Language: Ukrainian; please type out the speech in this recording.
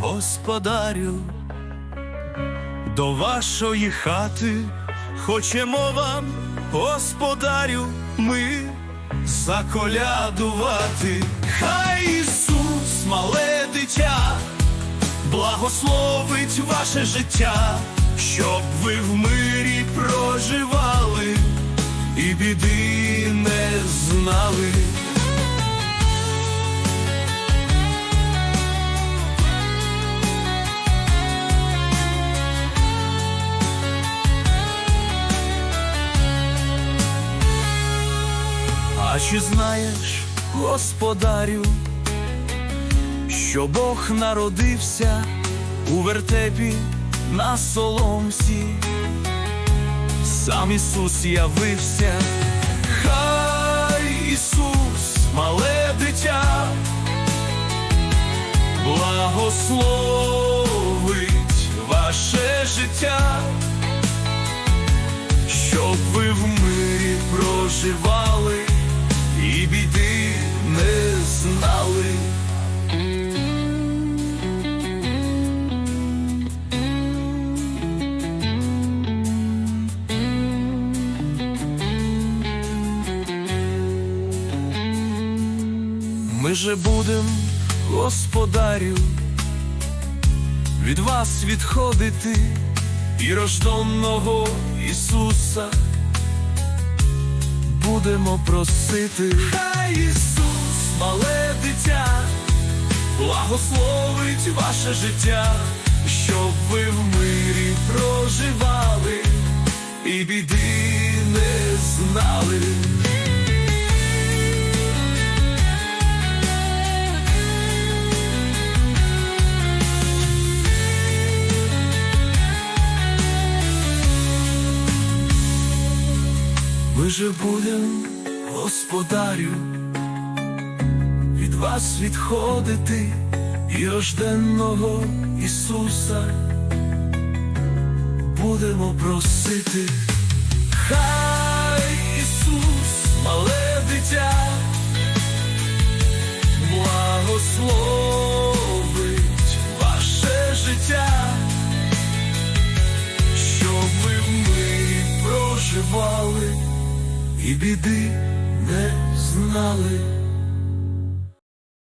господарю, до вашої хати хочемо вам, господарю, ми заколядувати. Хай Ісус, мале дитя, благословить ваше життя, щоб ви в мирі проживали і біди не знали. Чи знаєш, господарю, що Бог народився у вертепі на соломці, сам Ісус явився, хай Ісус, мале дитя, благословить ваше життя, щоб ви в мирі проживали і біди не знали. Ми же будем, господарю, від вас відходити і рожденного Ісуса будемо просити. Хай Ісус, мале дитя, благословить ваше життя, щоб ви Ми же будем, господарю, від вас відходити і рожденного Ісуса будемо просити. Хай і біди не знали.